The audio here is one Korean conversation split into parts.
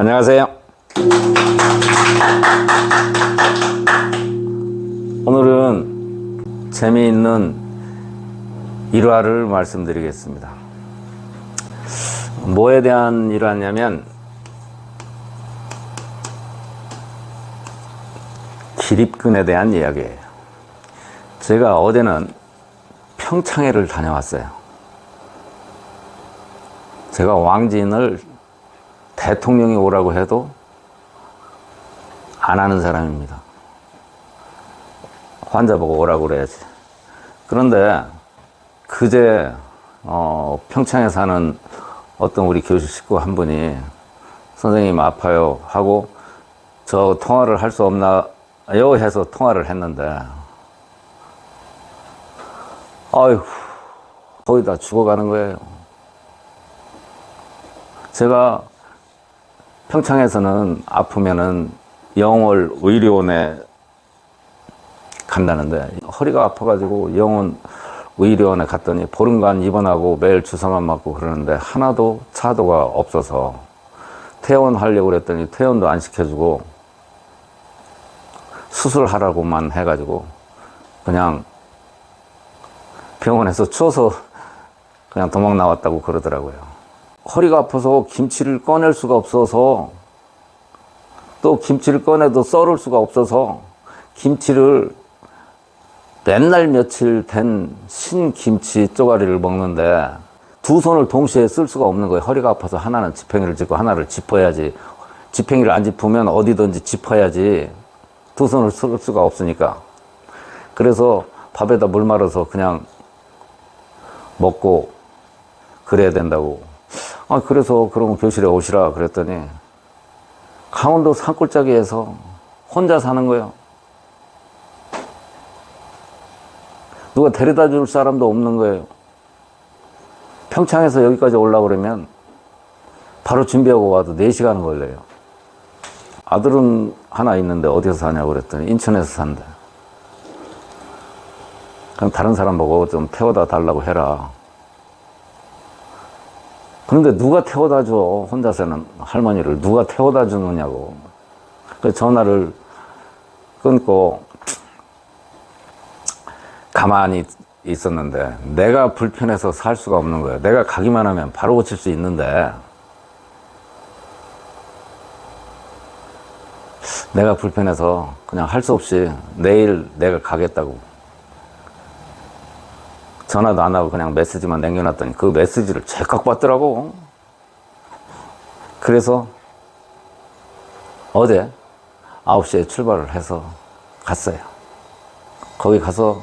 안녕하세요. 오늘은 재미있는 일화를 말씀드리겠습니다. 뭐에 대한 일화냐면 기립근에 대한 이야기예요. 제가 어제는 평창회를 다녀왔어요. 제가 왕진을 대통령이 오라고 해도 안 하는 사람입니다. 환자 보고 오라고 그래야지. 그런데 그제 어, 평창에 사는 어떤 우리 교실 식구 한 분이 선생님 아파요 하고 저 통화를 할 수 없나요 해서 통화를 했는데 아유 거의 다 죽어가는 거예요. 제가 평창에서는 아프면은 영월 의료원에 간다는데 허리가 아파가지고 영원 의료원에 갔더니 보름간 입원하고 매일 주사만 맞고 그러는데 하나도 차도가 없어서 퇴원하려고 그랬더니 퇴원도 안 시켜주고 수술하라고만 해가지고 그냥 병원에서 추워서 그냥 도망 나왔다고 그러더라고요. 허리가 아파서 김치를 꺼낼 수가 없어서 또 김치를 꺼내도 썰을 수가 없어서 김치를 맨날 며칠 된 신김치 쪼가리를 먹는데 두 손을 동시에 쓸 수가 없는 거예요. 허리가 아파서 하나는 지팽이를 짚고 하나를 짚어야지. 지팽이를 안 짚으면 어디든지 짚어야지. 두 손을 쓸 수가 없으니까. 그래서 밥에다 물 말아서 그냥 먹고 그래야 된다고. 아, 그래서 그러면 교실에 오시라 그랬더니 강원도 산골짜기에서 혼자 사는 거예요. 누가 데려다 줄 사람도 없는 거예요. 평창에서 여기까지 올라고 그러면 바로 준비하고 와도 4시간 걸려요. 아들은 하나 있는데 어디서 사냐고 그랬더니 인천에서 산대. 그럼 다른 사람 보고 좀 태워다 달라고 해라. 그런데 누가 태워다 줘? 혼자 사는 할머니를 누가 태워다 주느냐고. 그 전화를 끊고 가만히 있었는데 내가 불편해서 살 수가 없는 거예요. 내가 가기만 하면 바로 고칠 수 있는데 내가 불편해서 그냥 할 수 없이 내일 내가 가겠다고 전화도 안 하고 그냥 메시지만 남겨놨더니 그 메시지를 제깍 받더라고. 그래서 어제 9시에 출발을 해서 갔어요. 거기 가서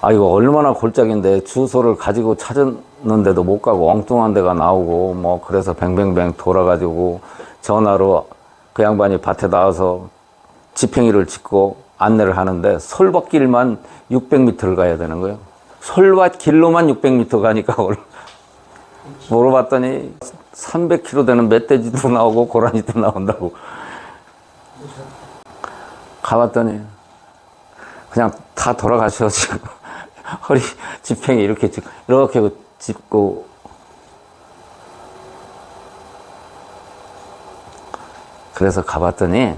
아 이거 얼마나 골짜기인데 주소를 가지고 찾았는데도 못 가고 엉뚱한 데가 나오고 뭐 그래서 뱅뱅뱅 돌아가지고 전화로 그 양반이 밭에 나와서 지팽이를 짓고 안내를 하는데 솔밭길만 600m를 가야 되는 거예요. 솔밭길로만 600m 가니까 물어봤더니 300km 되는 멧돼지도 나오고 고라니도 나온다고. 가봤더니 그냥 다 돌아가셔 지금. 허리 지팽이 이렇게 짚- 이렇게 짚고. 그래서 가봤더니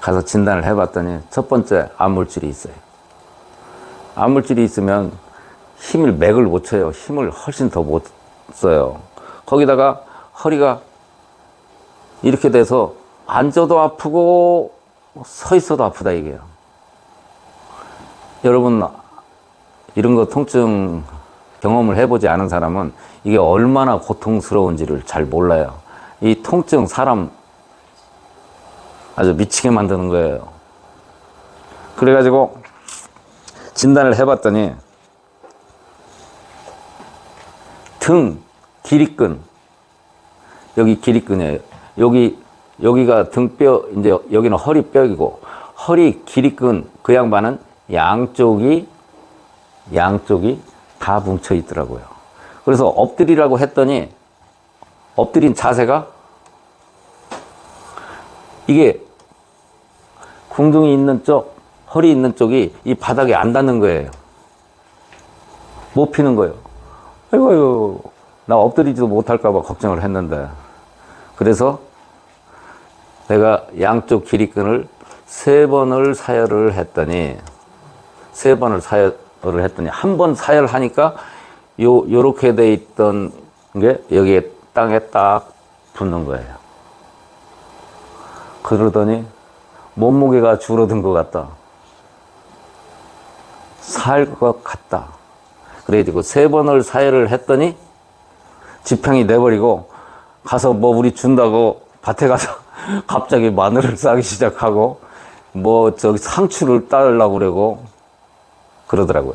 가서 진단을 해봤더니 첫 번째 암물질이 있어요. 암물질이 있으면 힘을 맥을 못 쳐요. 힘을 훨씬 더 못 써요. 거기다가 허리가 이렇게 돼서 앉아도 아프고 서 있어도 아프다 이게요. 여러분 이런 거 통증 경험을 해보지 않은 사람은 이게 얼마나 고통스러운지를 잘 몰라요. 이 통증 사람 아주 미치게 만드는 거예요. 그래가지고 진단을 해봤더니 등 기립근 여기 기립근이에요. 여기 여기가 등뼈 이제 여기는 허리뼈이고 허리 기립근 그 양반은 양쪽이 양쪽이 다 뭉쳐 있더라고요. 그래서 엎드리라고 했더니 엎드린 자세가 이게 궁둥이 있는 쪽, 허리 있는 쪽이 이 바닥에 안 닿는 거예요. 못 피는 거예요. 아이고, 아이고. 나 엎드리지도 못할까봐 걱정을 했는데 그래서 내가 양쪽 길이끈을 세 번을 사열을 했더니 세 번을 사열을 했더니 한 번 사열하니까 요 요렇게 돼 있던 게 여기에 땅에 딱 붙는 거예요. 그러더니 몸무게가 줄어든 것 같다. 살 것 같다. 그래가지고 세 번을 사열을 했더니 지평이 내버리고 가서 뭐 우리 준다고 밭에 가서 갑자기 마늘을 싸기 시작하고 뭐 저기 상추를 따려고 그러고 그러더라고요.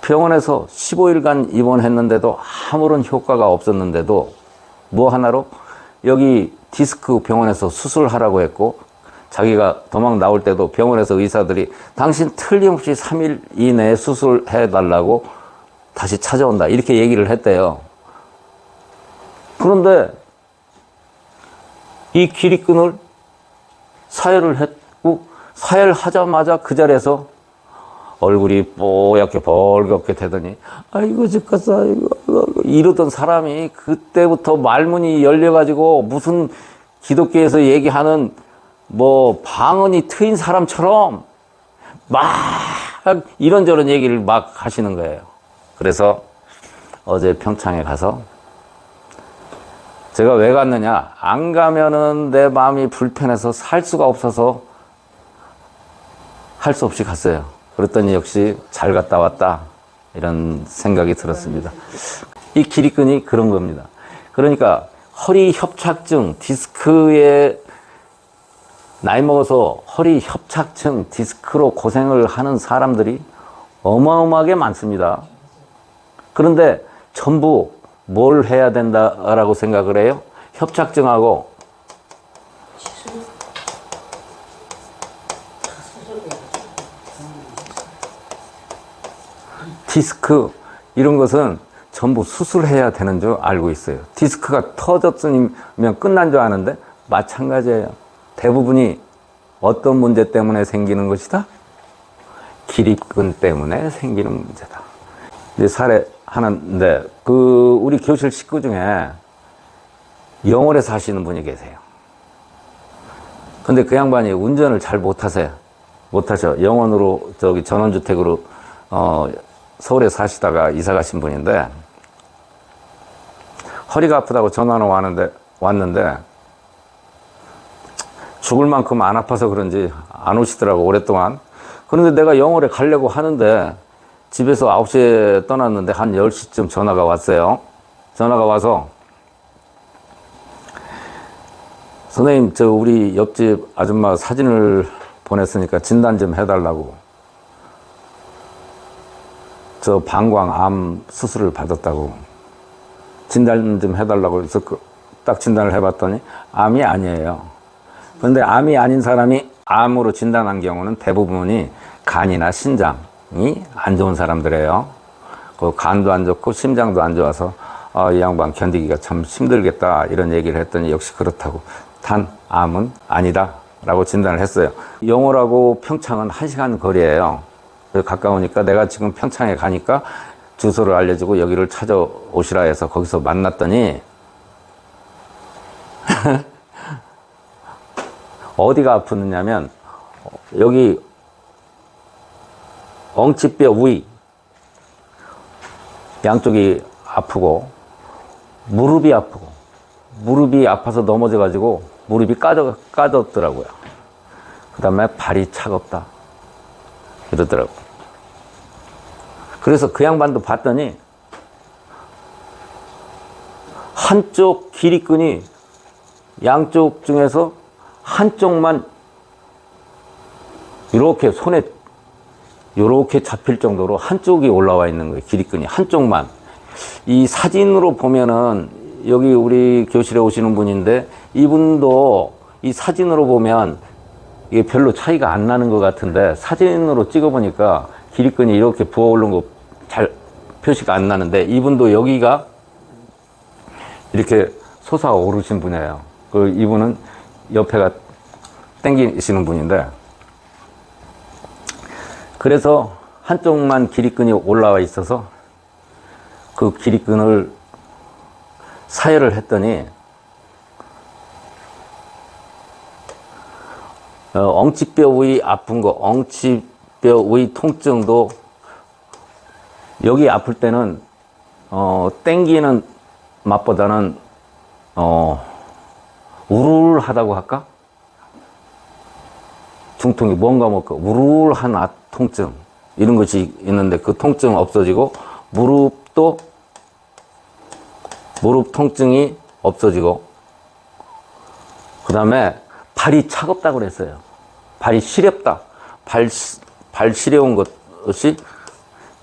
병원에서 15일간 입원했는데도 아무런 효과가 없었는데도 뭐 하나로 여기 디스크 병원에서 수술하라고 했고 자기가 도망 나올 때도 병원에서 의사들이 당신 틀림없이 3일 이내에 수술해 달라고 다시 찾아온다 이렇게 얘기를 했대요. 그런데 이 길이끈을 사열을 했고 사열하자마자 그 자리에서 얼굴이 뽀얗게 벌겋게 되더니 아이고 죽겠어 아이고, 아 이러던 사람이 그때부터 말문이 열려가지고 무슨 기독교에서 얘기하는 뭐 방언이 트인 사람처럼 막 이런저런 얘기를 막 하시는 거예요. 그래서 어제 평창에 가서 제가 왜 갔느냐? 안 가면은 내 마음이 불편해서 살 수가 없어서 할 수 없이 갔어요. 그랬더니 역시 잘 갔다 왔다. 이런 생각이 들었습니다. 이 길이끈이 그런 겁니다. 그러니까 허리 협착증, 디스크에 나이 먹어서 허리 협착증, 디스크로 고생을 하는 사람들이 어마어마하게 많습니다. 그런데 전부 뭘 해야 된다라고 생각을 해요? 협착증하고 디스크 이런 것은 전부 수술해야 되는 줄 알고 있어요. 디스크가 터졌으면 끝난 줄 아는데 마찬가지예요. 대부분이 어떤 문제 때문에 생기는 것이다? 기립근 때문에 생기는 문제다. 이제 사례 하나인데 그 우리 교실 식구 중에 영월에 사시는 분이 계세요. 근데 그 양반이 운전을 잘 못하세요. 못하셔. 영원으로 저기 전원주택으로 어 서울에 사시다가 이사 가신 분인데 허리가 아프다고 전화는 왔는데 왔는데 죽을 만큼 안 아파서 그런지 안 오시더라고 오랫동안. 그런데 내가 영월에 가려고 하는데 집에서 9시에 떠났는데 한 10시쯤 전화가 왔어요. 전화가 와서 선생님 저 우리 옆집 아줌마 사진을 보냈으니까 진단 좀 해달라고 저 방광암 수술을 받았다고 진단 좀 해달라고 해서 그딱 진단을 해봤더니 암이 아니에요. 그런데 암이 아닌 사람이 암으로 진단한 경우는 대부분이 간이나 신장이 안 좋은 사람들이에요. 그 간도 안 좋고 심장도 안 좋아서 아, 이 양반 견디기가 참 힘들겠다 이런 얘기를 했더니 역시 그렇다고 단 암은 아니다 라고 진단을 했어요. 영월하고 평창은 한시간 거리예요. 가까우니까 내가 지금 평창에 가니까 주소를 알려주고 여기를 찾아오시라 해서 거기서 만났더니 어디가 아프느냐면 여기 엉치뼈 위 양쪽이 아프고 무릎이 아프고 무릎이 아파서 넘어져 가지고 무릎이 까져 까졌더라고요. 그다음에 발이 차갑다 이러더라고. 그래서 그 양반도 봤더니 한쪽 길이끈이 양쪽 중에서 한쪽만 이렇게 손에 이렇게 잡힐 정도로 한쪽이 올라와 있는 거예요. 길이끈이 한쪽만. 이 사진으로 보면은 여기 우리 교실에 오시는 분인데 이분도 이 사진으로 보면 이게 별로 차이가 안 나는 것 같은데 사진으로 찍어보니까 길이끈이 이렇게 부어오른 거 잘 표시가 안 나는데 이분도 여기가 이렇게 솟아 오르신 분이에요. 그 이분은 옆에가 땡기시는 분인데 그래서 한쪽만 길이끈이 올라와 있어서 그 길이끈을 사혈을 했더니 어, 엉치뼈 의 아픈 거, 엉치뼈 의 통증도 여기 아플 때는 어, 땡기는 맛보다는 어, 우울하다고 할까? 중통이 뭔가 먹고 우울한 아, 통증 이런 것이 있는데 그 통증 없어지고 무릎도 무릎 통증이 없어지고 그 다음에 발이 차갑다고 그랬어요. 발이 시렵다. 발, 시- 발 시려운 것이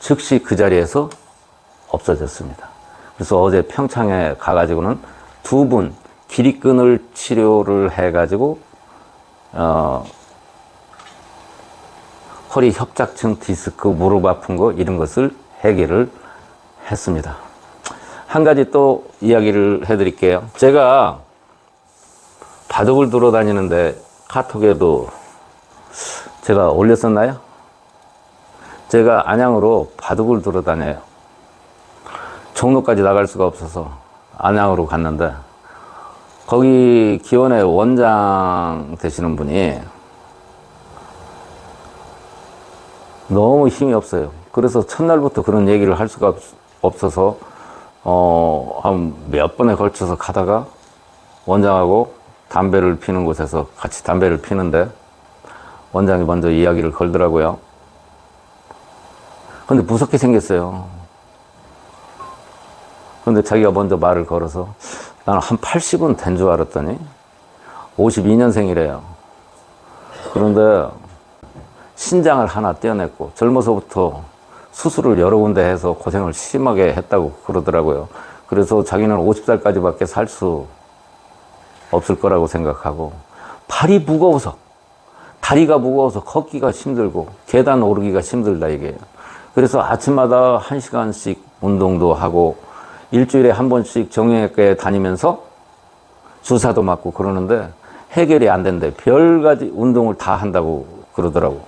즉시 그 자리에서 없어졌습니다. 그래서 어제 평창에 가가지고는 두분 길이끈을 치료를 해가지고 어, 허리 협착증 디스크 무릎 아픈 거 이런 것을 해결을 했습니다. 한 가지 또 이야기를 해드릴게요. 제가 바둑을 두러 다니는데 카톡에도 제가 올렸었나요? 제가 안양으로 바둑을 두러 다녀요. 종로까지 나갈 수가 없어서 안양으로 갔는데 거기 기원의 원장 되시는 분이 너무 힘이 없어요. 그래서 첫날부터 그런 얘기를 할 수가 없, 없어서 어, 한 몇 번에 걸쳐서 가다가 원장하고 담배를 피는 곳에서 같이 담배를 피는데 원장이 먼저 이야기를 걸더라고요. 근데 무섭게 생겼어요. 근데 자기가 먼저 말을 걸어서 나는 한 80은 된 줄 알았더니 52년생이래요. 그런데 신장을 하나 떼어냈고 젊어서부터 수술을 여러 군데 해서 고생을 심하게 했다고 그러더라고요. 그래서 자기는 50살까지밖에 살 수 없을 거라고 생각하고 발이 무거워서 다리가 무거워서 걷기가 힘들고 계단 오르기가 힘들다 이게요. 그래서 아침마다 한 시간씩 운동도 하고 일주일에 한 번씩 정형외과에 다니면서 주사도 맞고 그러는데 해결이 안 된대. 별 가지 운동을 다 한다고 그러더라고.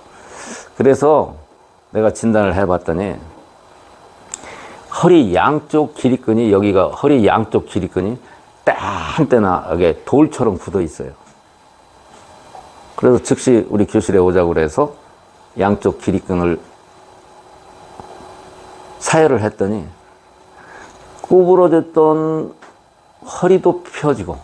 그래서 내가 진단을 해봤더니 허리 양쪽 길이끈이 여기가 허리 양쪽 길이끈이 딱 한때나게 돌처럼 굳어 있어요. 그래서 즉시 우리 교실에 오자고 그래서 양쪽 길이끈을 사혈을 했더니 구부러졌던 허리도 펴지고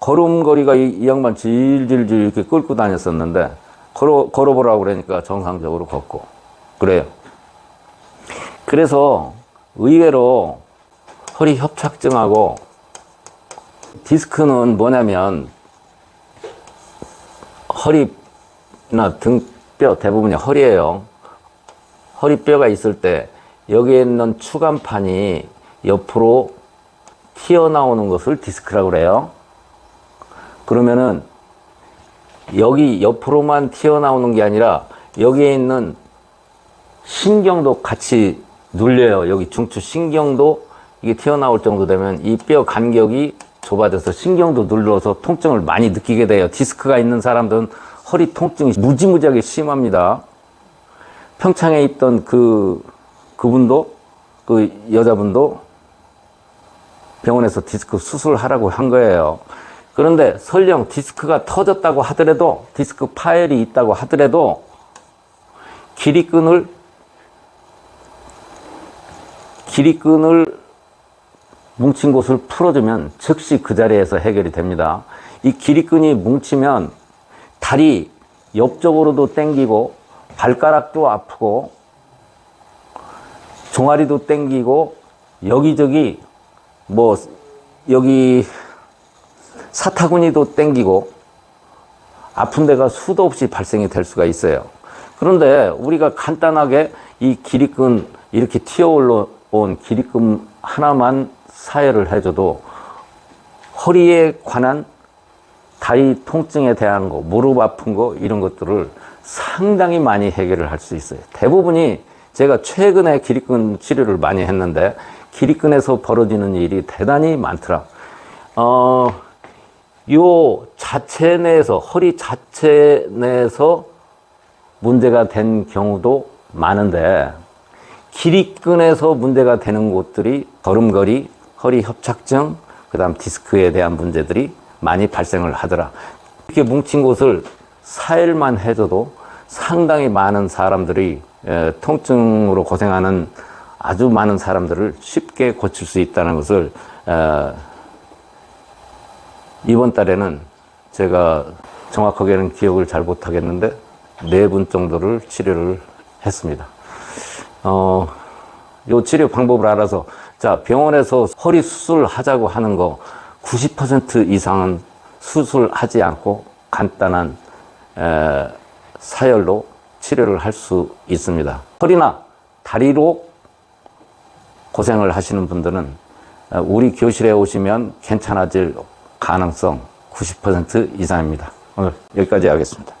걸음걸이가 이, 이 양반 질질질 이렇게 끌고 다녔었는데 걸어 걸어보라고 그러니까 정상적으로 걷고 그래요. 그래서 의외로 허리 협착증하고 디스크는 뭐냐면 허리나 등뼈 대부분이 허리예요. 허리뼈가 있을 때 여기에 있는 추간판이 옆으로 튀어나오는 것을 디스크라고 그래요. 그러면은 여기 옆으로만 튀어나오는 게 아니라 여기에 있는 신경도 같이 눌려요. 여기 중추 신경도 이게 튀어나올 정도 되면 이 뼈 간격이 좁아져서 신경도 눌러서 통증을 많이 느끼게 돼요. 디스크가 있는 사람들은 허리 통증이 무지무지하게 심합니다. 평창에 있던 그, 그분도, 그 여자분도 병원에서 디스크 수술하라고 한 거예요. 그런데 설령 디스크가 터졌다고 하더라도, 디스크 파열이 있다고 하더라도, 길이끈을, 길이끈을 뭉친 곳을 풀어주면 즉시 그 자리에서 해결이 됩니다. 이 길이끈이 뭉치면 다리 옆쪽으로도 당기고 발가락도 아프고 종아리도 당기고 여기저기 뭐 여기 사타구니도 당기고 아픈 데가 수도 없이 발생이 될 수가 있어요. 그런데 우리가 간단하게 이 길이끈 이렇게 튀어 올라온 길이끈 하나만 사혈을 해줘도 허리에 관한 다리 통증에 대한 거, 무릎 아픈 거 이런 것들을 상당히 많이 해결을 할 수 있어요. 대부분이 제가 최근에 기립근 치료를 많이 했는데 기립근에서 벌어지는 일이 대단히 많더라. 어, 요 자체 내에서 허리 자체 내에서 문제가 된 경우도 많은데 기립근에서 문제가 되는 곳들이 걸음걸이, 허리 협착증, 그다음 디스크에 대한 문제들이 많이 발생을 하더라. 이렇게 뭉친 곳을 4일만 해줘도 상당히 많은 사람들이 에, 통증으로 고생하는 아주 많은 사람들을 쉽게 고칠 수 있다는 것을 에, 이번 달에는 제가 정확하게는 기억을 잘 못하겠는데 네 분 정도를 치료를 했습니다. 어, 요 치료 방법을 알아서 자 병원에서 허리 수술 하자고 하는 거 90% 이상은 수술하지 않고 간단한 에, 사열로 치료를 할 수 있습니다. 허리나 다리로 고생을 하시는 분들은 어, 우리 교실에 오시면 괜찮아질 가능성 90% 이상입니다. 오늘 여기까지 하겠습니다.